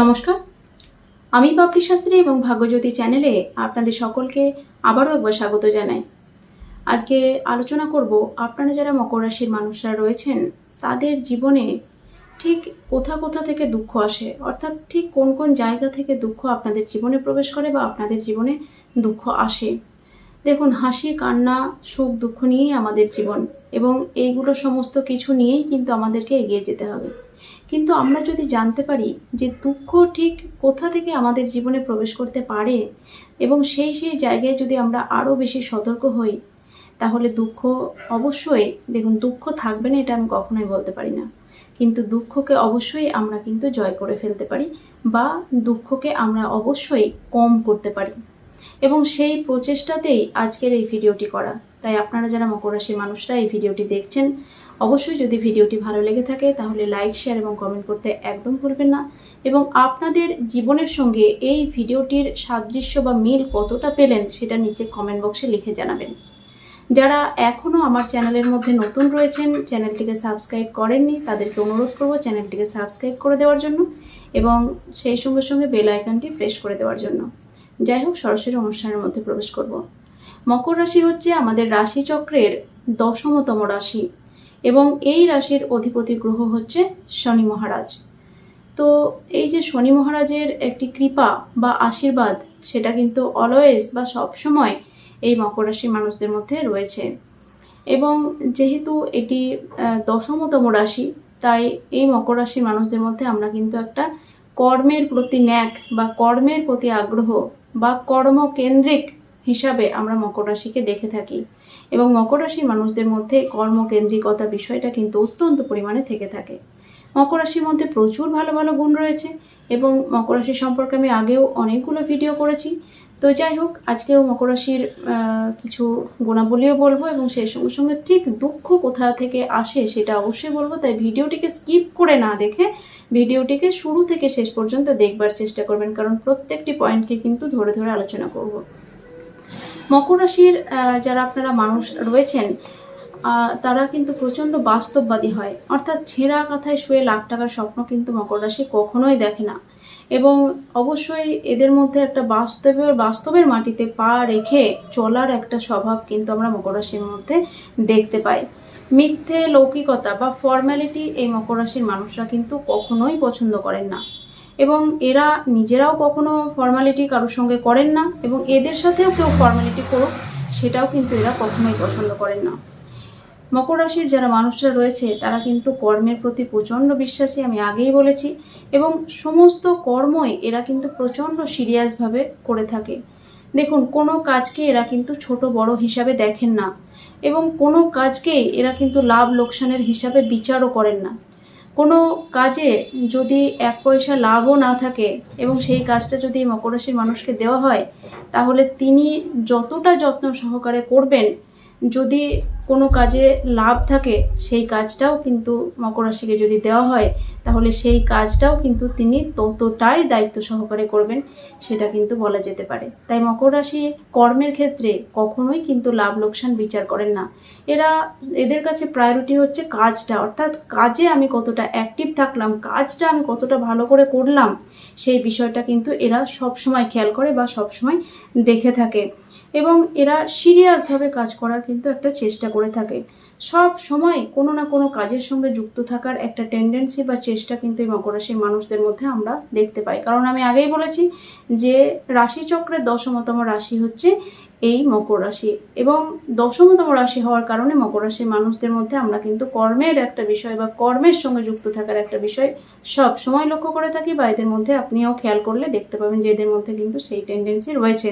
নমস্কার। আমি বাপলি শাস্ত্রী এবং ভাগ্যজ্যোতি চ্যানেলে আপনাদের সকলকে আবারও একবার স্বাগত জানাই। আজকে আলোচনা করব, আপনারা যারা মকর রাশির মানুষরা রয়েছেন, তাদের জীবনে ঠিক কোথা কোথা থেকে দুঃখ আসে? অর্থাৎ ঠিক কোন কোন জায়গা থেকে দুঃখ আপনাদের জীবনে প্রবেশ করে বা আপনাদের জীবনে দুঃখ আসে? দেখুন, হাসি, কান্না, সুখ, দুঃখ নিয়েই আমাদের জীবন এবং এইগুলো সমস্ত কিছু নিয়েই কিন্তু আমাদেরকে এগিয়ে যেতে হবে। কিন্তু আমরা যদি জানতে পারি যে দুঃখ ঠিক কোথা থেকে আমাদের জীবনে প্রবেশ করতে পারে এবং সেই সেই জায়গায় যদি আমরা আরও বেশি সতর্ক হই, তাহলে দুঃখ অবশ্যই, দেখুন, দুঃখ থাকবে না, এটা আমি কখনোই বলতে পারি না। কিন্তু দুঃখকে অবশ্যই আমরা কিন্তু জয় করে ফেলতে পারি বা দুঃখকে আমরা অবশ্যই কম করতে পারি। এবং সেই প্রচেষ্টাতেই আজকের এই ভিডিওটি করা। তাই আপনারা যারা মকর রাশির মানুষরা এই ভিডিওটি দেখছেন অবশ্যই যদি ভিডিওটি ভালো লেগে থাকে, তাহলে লাইক শেয়ার এবং কমেন্ট করতে একদম ভুলবেন না। এবং আপনাদের জীবনের সঙ্গে এই ভিডিওটির সাদৃশ্য বা মিল কতটা পেলেন, সেটা নিচে কমেন্ট বক্সে লিখে জানাবেন। যারা এখনও আমার চ্যানেলের মধ্যে নতুন রয়েছেন, চ্যানেলটিকে সাবস্ক্রাইব করেননি, তাদেরকে অনুরোধ করব চ্যানেলটিকে সাবস্ক্রাইব করে দেওয়ার জন্য এবং সেই সঙ্গে সঙ্গে বেল আইকনটি প্রেস করে দেওয়ার জন্য। যাই হোক, সরাসরি অনুষ্ঠানের মধ্যে প্রবেশ করব। মকর রাশি হচ্ছে আমাদের রাশিচক্রের দশমতম রাশি। এবং এই রাশির অধিপতি গ্রহ হচ্ছে শনি মহারাজ। তো এই যে শনি মহারাজের একটি কৃপা বা আশীর্বাদ, সেটা কিন্তু অলওয়েজ বা সবসময় এই মকর রাশির মানুষদের মধ্যে রয়েছে। এবং যেহেতু এটি দশমতম রাশি, তাই এই মকর রাশির মানুষদের মধ্যে আমরা কিন্তু একটা কর্মের প্রতি ন্যাক বা কর্মের প্রতি আগ্রহ বা কর্মকেন্দ্রিক হিসাবে আমরা মকর রাশিকে দেখে থাকি। এবং মকর রাশির মানুষদের মধ্যে কর্মকেন্দ্রিকতা বিষয়টা কিন্তু অত্যন্ত পরিমাণে থেকে থাকে। মকর রাশির মধ্যে প্রচুর ভালো ভালো গুণ রয়েছে এবং মকর রাশি সম্পর্কে আমি আগেও অনেকগুলো ভিডিও করেছি। তো যাই হোক, আজকেও মকর রাশির কিছু গুণাবলীও বলব এবং সেই সঙ্গে সঙ্গে ঠিক দুঃখ কোথা থেকে আসে সেটা অবশ্যই বলব। তাই ভিডিওটিকে স্কিপ করে না দেখে ভিডিওটিকে শুরু থেকে শেষ পর্যন্ত দেখবার চেষ্টা করবেন, কারণ প্রত্যেকটি পয়েন্টকে কিন্তু ধরে ধরে আলোচনা করব। মকর রাশির যারা আপনারা মানুষ রয়েছেন তারা কিন্তু প্রচণ্ড বাস্তববাদী হয়। অর্থাৎ ছেঁড়া কাথায় শুয়ে লাখ টাকার স্বপ্ন কিন্তু মকর রাশি কখনোই দেখে না। এবং অবশ্যই এদের মধ্যে একটা বাস্তবের বাস্তবের মাটিতে পা রেখে চলার একটা স্বভাব কিন্তু আমরা মকর রাশির মধ্যে দেখতে পাই। মিথ্যে, লৌকিকতা বা ফর্ম্যালিটি এই মকর রাশির মানুষরা কিন্তু কখনোই পছন্দ করেন না। এবং এরা নিজেরাও কখনো ফর্মালিটি কারোর সঙ্গে করেন না এবং এদের সাথেও কেউ ফর্মালিটি করুক, সেটাও কিন্তু এরা কখনোই পছন্দ করেন না। মকর রাশির যারা মানুষরা রয়েছে, তারা কিন্তু কর্মের প্রতি প্রচণ্ড বিশ্বাসী, আমি আগেই বলেছি, এবং সমস্ত কর্মই এরা কিন্তু প্রচণ্ড সিরিয়াসভাবে করে থাকে। দেখুন, কোনো কাজকে এরা কিন্তু ছোট বড় হিসাবে দেখেন না, এবং কোনো কাজকেই এরা কিন্তু লাভ লোকসানের হিসাবে বিচারও করেন না। কোনো কাজে যদি এক পয়সা লাভও না থাকে এবং সেই কাজটা যদি মকর রাশির মানুষকে দেওয়া হয়, তাহলে তিনি যতটা যত্ন সহকারে করবেন, যদি কোনো কাজে লাভ থাকে, সেই কাজটাও কিন্তু মকর রাশিকে যদি দেওয়া হয়, তাহলে সেই কাজটাও কিন্তু তিনি ততটাই দায়িত্ব সহকারে করবেন। সেটা কিন্তু বলা যেতে পারে। তাই মকর রাশি কর্মের ক্ষেত্রে কখনোই কিন্তু লাভ লোকসান বিচার করেন না। এরা, এদের কাছে প্রায়োরিটি হচ্ছে কাজটা। অর্থাৎ কাজে আমি কতটা অ্যাক্টিভ থাকলাম, কাজটা আমি কতটা ভালো করে করলাম, সেই বিষয়টা কিন্তু এরা সব সময় খেয়াল করে বা সব সময় দেখে থাকে। এবং এরা সিরিয়াসভাবে কাজ করার কিন্তু একটা চেষ্টা করে থাকে। সব সময় কোনো না কোনো কাজের সঙ্গে যুক্ত থাকার একটা টেন্ডেন্সি বা চেষ্টা কিন্তু এই মকর রাশির মানুষদের মধ্যে আমরা দেখতে পাই। কারণ আমি আগেই বলেছি যে রাশিচক্রের দশমতম রাশি হচ্ছে এই মকর রাশি এবং দশমতম রাশি হওয়ার কারণে মকর রাশির মানুষদের মধ্যে আমরা কিন্তু কর্মের একটা বিষয় বা কর্মের সঙ্গে যুক্ত থাকার একটা বিষয় সব সময় লক্ষ্য করে থাকি বা এদের মধ্যে আপনিও খেয়াল করলে দেখতে পাবেন যে এদের মধ্যে কিন্তু সেই টেন্ডেন্সি রয়েছে।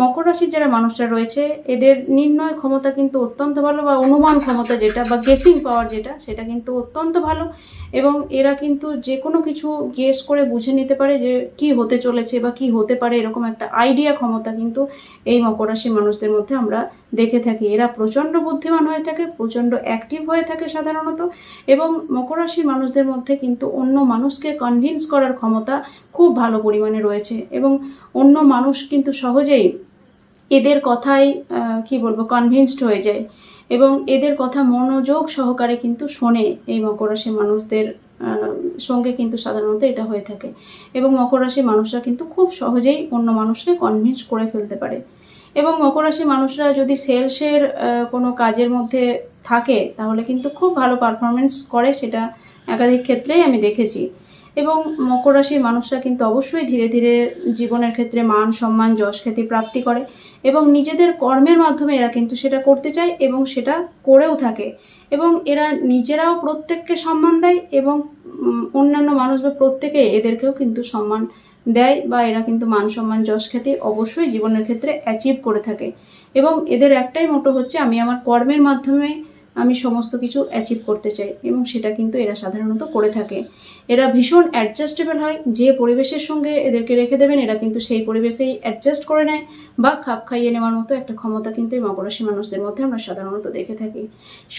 মকর রাশির যারা মানুষরা রয়েছে, এদের নির্ণয় ক্ষমতা কিন্তু অত্যন্ত ভালো বা অনুমান ক্ষমতা যেটা বা গেসিং পাওয়ার যেটা, সেটা কিন্তু অত্যন্ত ভালো। এবং এরা কিন্তু যে কোনো কিছু গেস করে বুঝে নিতে পারে যে কি হতে চলেছে বা কি হতে পারে এরকম একটা আইডিয়া ক্ষমতা কিন্তু এই মকরাশি মানুষদের মধ্যে আমরা দেখে থাকি। এরা প্রচণ্ড বুদ্ধিমান হয়ে থাকে প্রচণ্ড অ্যাক্টিভ হয়ে থাকে সাধারণত এবং মকর রাশির মানুষদের মধ্যে কিন্তু অন্য মানুষকে কনভিন্স করার ক্ষমতা খুব ভালো পরিমাণে রয়েছে এবং অন্য মানুষ কিন্তু সহজেই এদের আহ, কি বলব কনভিন্সড হয়ে যায়। এবং এদের কথা মনোযোগ সহকারে কিন্তু শোনে এই মকর রাশির মানুষদের সঙ্গে কিন্তু সাধারণত এটা হয়ে থাকে। এবং মকর রাশির মানুষরা কিন্তু খুব সহজেই অন্য মানুষকে কনভিন্স করে ফেলতে পারে। এবং মকর রাশির মানুষরা যদি সেলসের কোনো কাজের মধ্যে থাকে, তাহলে কিন্তু খুব ভালো পারফরমেন্স করে সেটা একাধিক ক্ষেত্রেই আমি দেখেছি। এবং মকর রাশির মানুষরা কিন্তু অবশ্যই ধীরে ধীরে জীবনের ক্ষেত্রে মান সম্মান, যশ খ্যাতি প্রাপ্তি করে। এবং নিজেদের কর্মের মাধ্যমে এরা কিন্তু সেটা করতে চায় এবং সেটা করেও থাকে। এবং এরা নিজেরাও প্রত্যেককে সম্মান দেয় এবং অন্যান্য মানুষ বা প্রত্যেকে এদেরকেও কিন্তু সম্মান দেয় বা এরা কিন্তু মান সম্মান, যশ খ্যাতি অবশ্যই জীবনের ক্ষেত্রে অ্যাচিভ করে থাকে। এবং এদের একটাই মোটো হচ্ছে, আমি আমার কর্মের মাধ্যমে আমি সমস্ত কিছু অ্যাচিভ করতে চাই এবং সেটা কিন্তু এরা সাধারণত করে থাকে। এরা ভীষণ অ্যাডজাস্টেবল হয়, যে পরিবেশের সঙ্গে এদেরকে রেখে দেবেন, এরা কিন্তু সেই পরিবেশেই অ্যাডজাস্ট করে নেয় বা খাপ খাইয়ে নেওয়ার মতো একটা ক্ষমতা কিন্তু এই মকর রাশি মানুষদের মধ্যে আমরা সাধারণত দেখে থাকি।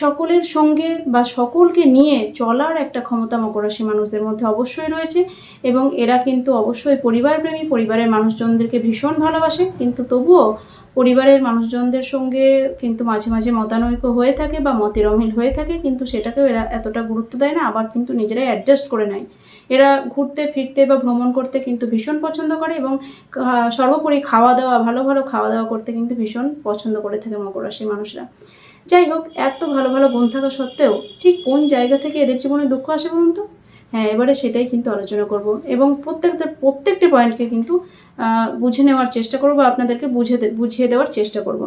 সকলের সঙ্গে বা সকলকে নিয়ে চলার একটা ক্ষমতা মকর রাশি মানুষদের মধ্যে অবশ্যই রয়েছে এবং এরা কিন্তু অবশ্যই পরিবারপ্রেমী, পরিবারের মানুষজনদেরকে ভীষণ ভালোবাসে, কিন্তু তবুও পরিবারের মানুষজনদের সঙ্গে কিন্তু মাঝে মাঝে মতানৈক্য হয়ে থাকে বা মতের অমিল হয়ে থাকে, কিন্তু সেটাকেও এরা এতটা গুরুত্ব দেয় না, আবার কিন্তু নিজেরাই অ্যাডজাস্ট করে নেয়। এরা ঘুরতে, ফিরতে বা ভ্রমণ করতে কিন্তু ভীষণ পছন্দ করে এবং সর্বোপরি খাওয়া দাওয়া, ভালো ভালো খাওয়া দাওয়া করতে কিন্তু ভীষণ পছন্দ করে থাকে মকর রাশির মানুষরা। যাই হোক, এত ভালো ভালো গুণ থাকা সত্ত্বেও ঠিক কোন জায়গা থেকে এদের জীবনে দুঃখ আসে বলুন তো? হ্যাঁ এবারে সেটাই কিন্তু আলোচনা করব এবং প্রত্যেকটা, প্রত্যেকটি পয়েন্টকে কিন্তু বুঝে নেওয়ার চেষ্টা করব আপনাদেরকে বুঝে বুঝিয়ে দেওয়ার চেষ্টা করব।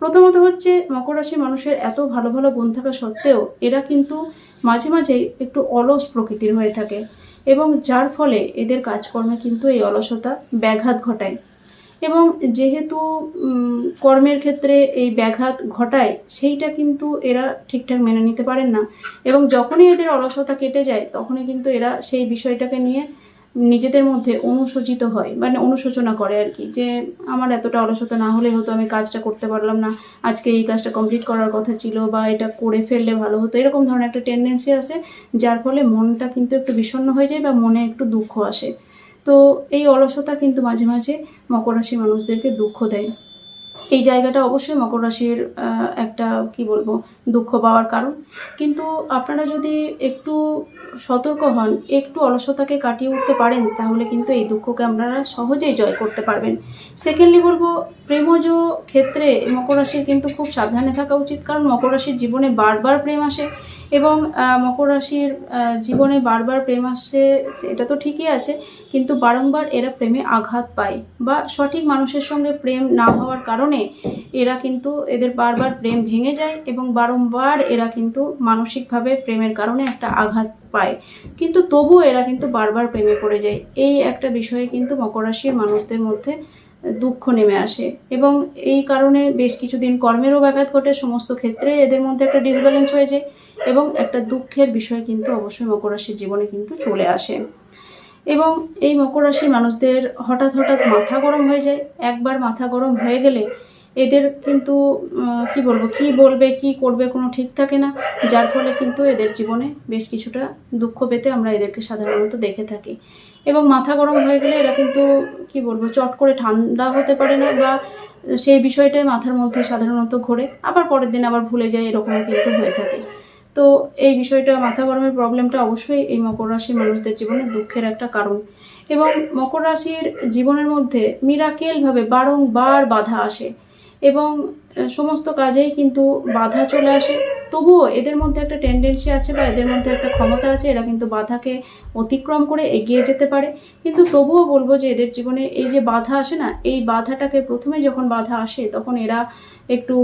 প্রথমত হচ্ছে মকর রাশি মানুষের এত ভালো ভালো গুণ থাকা সত্ত্বেও এরা কিন্তু মাঝে মাঝে একটু অলস প্রকৃতির হয়ে থাকে এবং যার ফলে এদের কাজকর্মে কিন্তু এই অলসতা, ব্যাঘাত ঘটায়। এবং যেহেতু কর্মের ক্ষেত্রে এই ব্যাঘাত ঘটায়, সেইটা কিন্তু এরা ঠিকঠাক মেনে নিতে পারেন না। এবং যখনই এদের অলসতা কেটে যায়, তখনই কিন্তু এরা সেই বিষয়টাকে নিয়ে নিজেদের মধ্যে অনুশোচিত হয় মানে অনুশোচনা করে আর কি, যে আমার এতটা অলসতা না হলে হতো আমি কাজটা করতে পারলাম না, আজকে এই কাজটা কমপ্লিট করার কথা ছিল বা এটা করে ফেললে ভালো হতো, এরকম ধরনের একটা টেন্ডেন্সি আসে যার ফলে মনটা কিন্তু একটু বিষণ্ণ হয়ে যায় বা মনে একটু দুঃখ আসে। তো এই অলসতা কিন্তু মাঝে মাঝে মকর রাশি মানুষদেরকে দুঃখ দেয়। এই জায়গাটা অবশ্যই মকর রাশির একটা, কি বলব দুঃখ পাওয়ার কারণ। কিন্তু আপনারা যদি একটু সতর্ক হন, একটু অলসতাকে কাটিয়ে উঠতে পারেন, তাহলে কিন্তু এই দুঃখকে আপনারা সহজেই জয় করতে পারবেন। সেকেন্ডলি বলব প্রেমজ ক্ষেত্রে মকর রাশির কিন্তু খুব সাবধানে থাকা উচিত, কারণ মকর রাশির জীবনে বারবার প্রেম আসে এবং মকর রাশির জীবনে বারবার প্রেম আসে, এটা তো ঠিকই আছে, কিন্তু বারংবার এরা প্রেমে আঘাত পায় বা সঠিক মানুষের সঙ্গে প্রেম না হওয়ার কারণে এরা কিন্তু এদের বারবার প্রেম ভেঙে যায় এবং বারংবার এরা কিন্তু মানসিকভাবে প্রেমের কারণে একটা আঘাত পায়। কিন্তু তবুও এরা কিন্তু বারবার প্রেমে পড়ে যায়। এই একটা বিষয়ে কিন্তু মকর রাশির মানুষদের মধ্যে দুঃখ নেমে আসে। এবং এই কারণে বেশ কিছুদিন কর্মেরও ব্যাঘাত ঘটে। সমস্ত ক্ষেত্রে এদের মধ্যে একটা ডিসব্যালেন্স হয়ে যায় এবং একটা দুঃখের বিষয় কিন্তু অবশ্যই মকর রাশির জীবনে কিন্তু চলে আসে। এবং এই মকর রাশির মানুষদের হঠাৎ হঠাৎ মাথা গরম হয়ে যায়। একবার মাথা গরম হয়ে গেলে এদের কিন্তু কি বলব, কি বলবে, কি করবে কোনো ঠিক থাকে না। যার ফলে কিন্তু এদের জীবনে বেশ কিছুটা দুঃখ পেতে আমরা এদেরকে সাধারণত দেখে থাকি। এবং মাথা গরম হয়ে গেলে এরা কিন্তু, কি বলব, চট করে ঠান্ডা হতে পারে না বা সেই বিষয়টাই মাথার মধ্যে সাধারণত ঘোরে। আবার পরের দিন আবার ভুলে যায়, এরকম কিন্তু হয়ে থাকে। তো এই বিষয়টা, মাথা গরমের প্রবলেমটা অবশ্যই এই মকর রাশির মানুষদের জীবনে দুঃখের একটা কারণ। এবং মকর রাশির জীবনের মধ্যে মিরাকেলভাবে বারংবার বাধা আসে। এবং সমস্ত কাজেই কিন্তু বাধা চলে আসে। তবুও এদের মধ্যে একটা টেন্ডেন্সি আছে বা এদের মধ্যে একটা ক্ষমতা আছে, এরা কিন্তু বাধাকে অতিক্রম করে এগিয়ে যেতে পারে। কিন্তু তবুও বলব যে এদের জীবনে এই যে বাধা আসে না, এই বাধাটাকে প্রথমে যখন বাধা আসে, তখন এরা একটু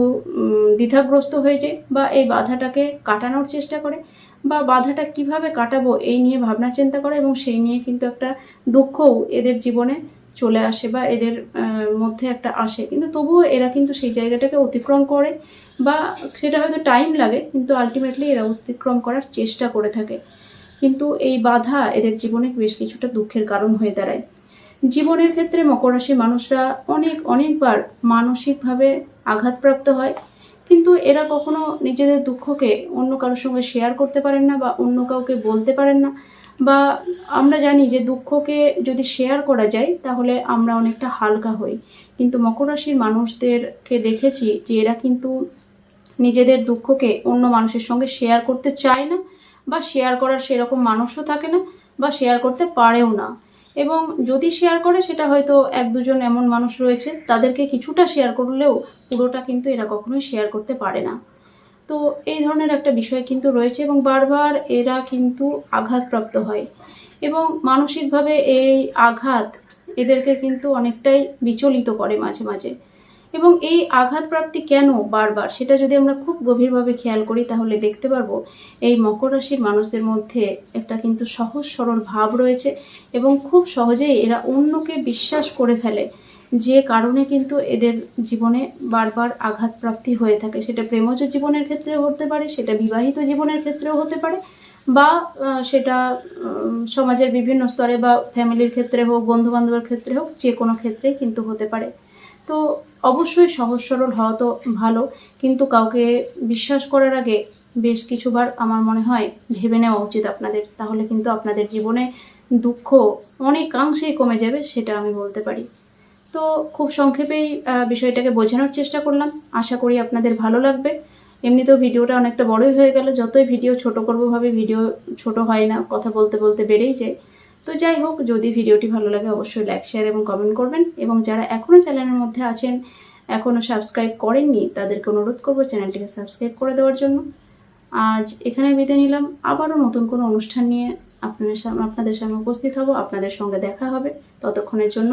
দ্বিধাগ্রস্ত হয়ে যায় বা এই বাধাটাকে কাটানোর চেষ্টা করে বা বাধাটা কীভাবে কাটাবো এই নিয়ে ভাবনা চিন্তা করে এবং সেই নিয়ে কিন্তু একটা দুঃখও এদের জীবনে চলে আসে বা এদের মধ্যে একটা আসে। কিন্তু তবুও এরা কিন্তু সেই জায়গাটাকে অতিক্রম করে বা সেটা হয়তো টাইম লাগে, কিন্তু আলটিমেটলি এরা অতিক্রম করার চেষ্টা করে থাকে। কিন্তু এই বাধা এদের জীবনে বেশ কিছুটা দুঃখের কারণ হয়ে দাঁড়ায়। জীবনের ক্ষেত্রে মকর মানুষরা অনেক, অনেকবার মানসিকভাবে আঘাতপ্রাপ্ত হয়। কিন্তু এরা কখনো নিজেদের দুঃখকে অন্য কারোর সঙ্গে শেয়ার করতে পারেন না বা অন্য কাউকে বলতে পারেন না। বা আমরা জানি যে দুঃখকে যদি শেয়ার করা যায়, তাহলে আমরা অনেকটা হালকা হই। কিন্তু মকর রাশির মানুষদেরকে দেখেছি যে এরা কিন্তু নিজেদের দুঃখকে অন্য মানুষের সঙ্গে শেয়ার করতে চায় না বা শেয়ার করার সেরকম মানুষও থাকে না বা শেয়ার করতে পারেও না। এবং যদি শেয়ার করে, সেটা হয়তো এক দুজন এমন মানুষ রয়েছে, তাদেরকে কিছুটা শেয়ার করলেও পুরোটা কিন্তু এরা কখনোই শেয়ার করতে পারে না। তো এই ধরনের একটা বিষয় কিন্তু রয়েছে এবং বারবার এরা কিন্তু আঘাতপ্রাপ্ত হয়। এবং মানসিকভাবে এই আঘাত এদেরকে কিন্তু অনেকটাই বিচলিত করে মাঝে মাঝে। এবং এই আঘাতপ্রাপ্তি কেন বারবার? সেটা যদি আমরা খুব গভীরভাবে খেয়াল করি, তাহলে দেখতে পারব এই মকর রাশির মানুষদের মধ্যে একটা কিন্তু সহজ সরল ভাব রয়েছে এবং খুব সহজেই এরা অন্যকে বিশ্বাস করে ফেলে। যে কারণে কিন্তু এদের জীবনে বারবার আঘাতপ্রাপ্তি হয়ে থাকে। সেটা প্রেমজ জীবনের ক্ষেত্রেও হতে পারে, সেটা বিবাহিত জীবনের ক্ষেত্রেও হতে পারে বা সেটা সমাজের বিভিন্ন স্তরে বা ফ্যামিলির ক্ষেত্রে হোক বন্ধু বান্ধবের ক্ষেত্রে হোক, যে কোনো ক্ষেত্রেই কিন্তু হতে পারে। তো অবশ্যই সহজ সরল হওয়া তো ভালো, কিন্তু কাউকে বিশ্বাস করার আগে বেশ কিছুবার আমার মনে হয় ভেবে নেওয়া উচিত আপনাদের। তাহলে কিন্তু আপনাদের জীবনে দুঃখ অনেকাংশেই কমে যাবে, সেটা আমি বলতে পারি। তো খুব সংক্ষেপেই বিষয়টাকে বোঝানোর চেষ্টা করলাম। আশা করি আপনাদের ভালো লাগবে। এমনিতেও ভিডিওটা অনেকটা বড়ই হয়ে গেল। যতই ভিডিও ছোট করব ভাবে ভিডিও ছোট হয় না, কথা বলতে বলতে বেড়েই যায়। তো যাই হোক, যদি ভিডিওটি ভালো লাগে অবশ্যই লাইক, শেয়ার এবং কমেন্ট করবেন। এবং যারা এখনও চ্যানেলের মধ্যে আছেন এখনও সাবস্ক্রাইব করেননি, তাদেরকে অনুরোধ করব চ্যানেলটিকে সাবস্ক্রাইব করে দেওয়ার জন্য। আজ এখানে বিদায় নিলাম। আবারও নতুন কোনো অনুষ্ঠান নিয়ে আপনাদের সামনে আপনাদের সামনে উপস্থিত হব। আপনাদের সঙ্গে দেখা হবে। ততক্ষণের জন্য